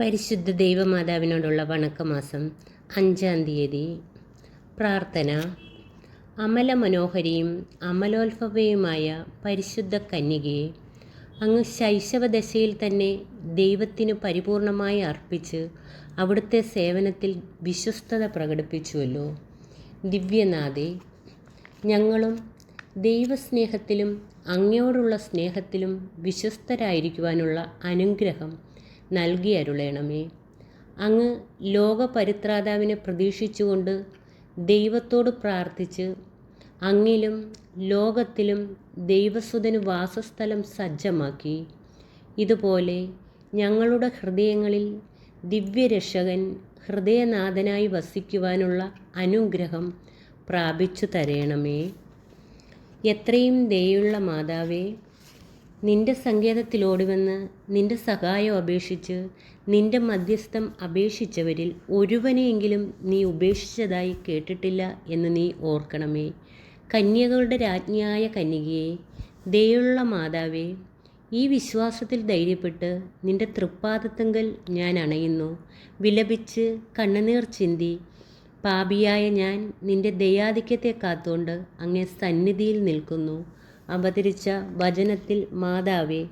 പരിശുദ്ധ ദൈവമാതാവിനോടുള്ള വണക്കമാസം അഞ്ചാം തീയതി. പ്രാർത്ഥന. അമല മനോഹരിയും അമലോത്ഭവയുമായ പരിശുദ്ധ കന്യകയെ അങ്ങ് ശൈശവദശയിൽ തന്നെ ദൈവത്തിന് പരിപൂർണമായി അർപ്പിച്ച് അവിടുത്തെ സേവനത്തിൽ വിശ്വസ്തത പ്രകടിപ്പിച്ചുവല്ലോ. ദിവ്യനാഥേ ഞങ്ങളും ദൈവസ്നേഹത്തിലും അങ്ങയോടുള്ള സ്നേഹത്തിലും വിശ്വസ്തരായിരിക്കുവാനുള്ള അനുഗ്രഹം നൽകി അരുളേണമേ. അങ്ങ് ലോകപരിത്രാതാവിനെ പ്രതീക്ഷിച്ചുകൊണ്ട് ദൈവത്തോട് പ്രാർത്ഥിച്ച് അങ്ങിലും ലോകത്തിലും ദൈവസുതന് വാസസ്ഥലം സജ്ജമാക്കി. ഇതുപോലെ ഞങ്ങളുടെ ഹൃദയങ്ങളിൽ ദിവ്യരക്ഷകൻ ഹൃദയനാഥനായി വസിക്കുവാനുള്ള അനുഗ്രഹം പ്രാപിച്ചു തരേണമേ എത്രയും ദയുള്ള മാതാവേ നിന്റെ സങ്കേതത്തിലോടിവന്ന് നിന്റെ സഹായം അപേക്ഷിച്ച് നിന്റെ മധ്യസ്ഥം അപേക്ഷിച്ചവരിൽ ഒരുവനെയെങ്കിലും നീ ഉപേക്ഷിച്ചതായി കേട്ടിട്ടില്ല എന്ന് നീ ഓർക്കണമേ. കന്യകളുടെ രാജ്ഞിയായ കന്യകയെ ദയുള്ള മാതാവേ ഈ വിശ്വാസത്തിൽ ധൈര്യപ്പെട്ട് നിന്റെ തൃപ്പാദത്തെങ്കിൽ ഞാൻ അണയുന്നു. വിലപിച്ച് കണ്ണുനീർ ചിന്തി പാപിയായ ഞാൻ നിന്റെ ദയാധിക്യത്തെ കാത്തുകൊണ്ട് അങ്ങേ സന്നിധിയിൽ നിൽക്കുന്നു. അവതരിച്ച വചനത്തിൽ മാതാവേ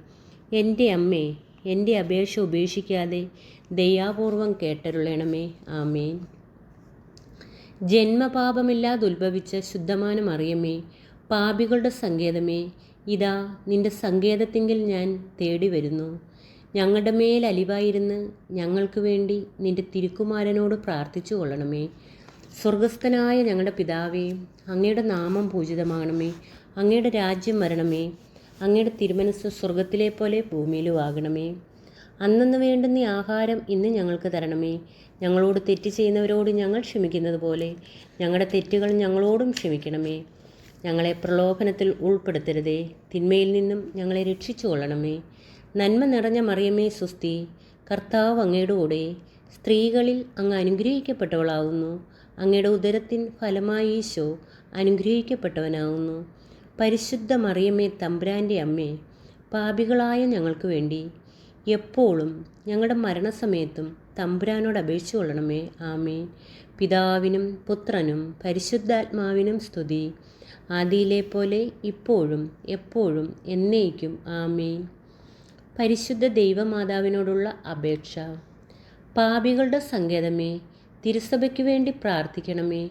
എന്റെ അമ്മേ എന്റെ അപേക്ഷ ഉപേക്ഷിക്കാതെ ദയാപൂർവം കേട്ടരുളണമേ. ആമേൻ. ജന്മപാപമില്ലാതെ ഉത്ഭവിച്ച ശുദ്ധമാന മറിയമേ പാപികളുടെ സങ്കേതമേ ഇതാ നിന്റെ സങ്കേതത്തിങ്കിൽ ഞാൻ തേടി വരുന്നു ഞങ്ങളുടെ മേൽ അലിവായിരുന്ന് ഞങ്ങൾക്ക് വേണ്ടി നിന്റെ തിരുക്കുമാരനോട് പ്രാർത്ഥിച്ചു കൊള്ളണമേ. സ്വർഗസ്ഥനായ ഞങ്ങളുടെ പിതാവേ അങ്ങയുടെ നാമം പൂജിതമാകണമേ. അങ്ങയുടെ രാജ്യം വരണമേ. അങ്ങയുടെ തിരുമനസ് സ്വർഗത്തിലെ പോലെ ഭൂമിയിലും ആകണമേ. അന്നു വേണ്ടുന്ന ആഹാരം ഇന്ന് ഞങ്ങൾക്ക് തരണമേ. ഞങ്ങളോട് തെറ്റ് ചെയ്യുന്നവരോട് ഞങ്ങൾ ക്ഷമിക്കുന്നത് പോലെ ഞങ്ങളുടെ തെറ്റുകൾ ഞങ്ങളോടും ക്ഷമിക്കണമേ. ഞങ്ങളെ പ്രലോഭനത്തിൽ ഉൾപ്പെടുത്തരുതേ. തിന്മയിൽ നിന്നും ഞങ്ങളെ രക്ഷിച്ചു കൊള്ളണമേ. നന്മ നിറഞ്ഞ മറിയമേ സുസ്തി കർത്താവ് അങ്ങയുടെ കൂടെ സ്ത്രീകളിൽ അങ്ങ് അനുഗ്രഹിക്കപ്പെട്ടവളാവുന്നു. അങ്ങയുടെ ഉദരത്തിൻ ഫലമായി ഈശോ അനുഗ്രഹിക്കപ്പെട്ടവനാവുന്നു. പരിശുദ്ധ മറിയമ്മേ തമ്പ്രാന്റെ അമ്മേ പാപികളായ ഞങ്ങൾക്ക് വേണ്ടി എപ്പോഴും ഞങ്ങളുടെ മരണസമയത്തും തമ്പുരാനോട് അപേക്ഷിച്ചു കൊള്ളണമേ. ആമേ പിതാവിനും പുത്രനും പരിശുദ്ധാത്മാവിനും സ്തുതി. ആദിയിലെ പോലെ ഇപ്പോഴും എപ്പോഴും എന്നേക്കും. ആമേ പരിശുദ്ധ ദൈവമാതാവിനോടുള്ള അപേക്ഷ. പാപികളുടെ സങ്കേതമേ തിരുസഭയ്ക്ക് വേണ്ടി പ്രാർത്ഥിക്കണമേ.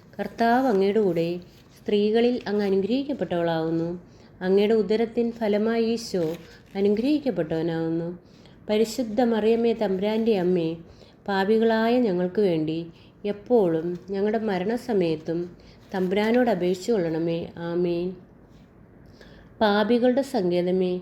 കർത്താവ് അങ്ങയുടെ കൂടെ സ്ത്രീകളിൽ അങ്ങ് അനുഗ്രഹിക്കപ്പെട്ടവളാവുന്നു. അങ്ങയുടെ ഉദരത്തിൻ ഫലമായി ഈശോ അനുഗ്രഹിക്കപ്പെട്ടവനാവുന്നു. പരിശുദ്ധ മറിയമ്മേ തമ്പ്രാന്റെ അമ്മേ പാപികളായ ഞങ്ങൾക്ക് വേണ്ടി എപ്പോഴും ഞങ്ങളുടെ മരണസമയത്തും തമ്പുരാനോട് അപേക്ഷിച്ചു കൊള്ളണമേ. ആമേൻ. പാപികളുടെ സങ്കേതമേ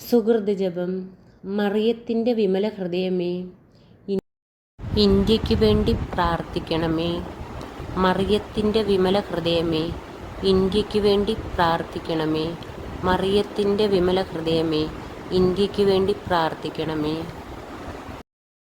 സുഹൃത് ജപം മറിയത്തിന്റെ വിമല ഹൃദയമേ ഇന്ത്യയ്ക്ക് വേണ്ടി പ്രാർത്ഥിക്കണമേ. മറിയത്തിന്റെ വിമല ഹൃദയമേ ഇന്ത്യയ്ക്ക് വേണ്ടി പ്രാർത്ഥിക്കണമേ. മറിയത്തിന്റെ വിമല ഹൃദയമേ ഇന്ത്യയ്ക്ക് വേണ്ടി പ്രാർത്ഥിക്കണമേ.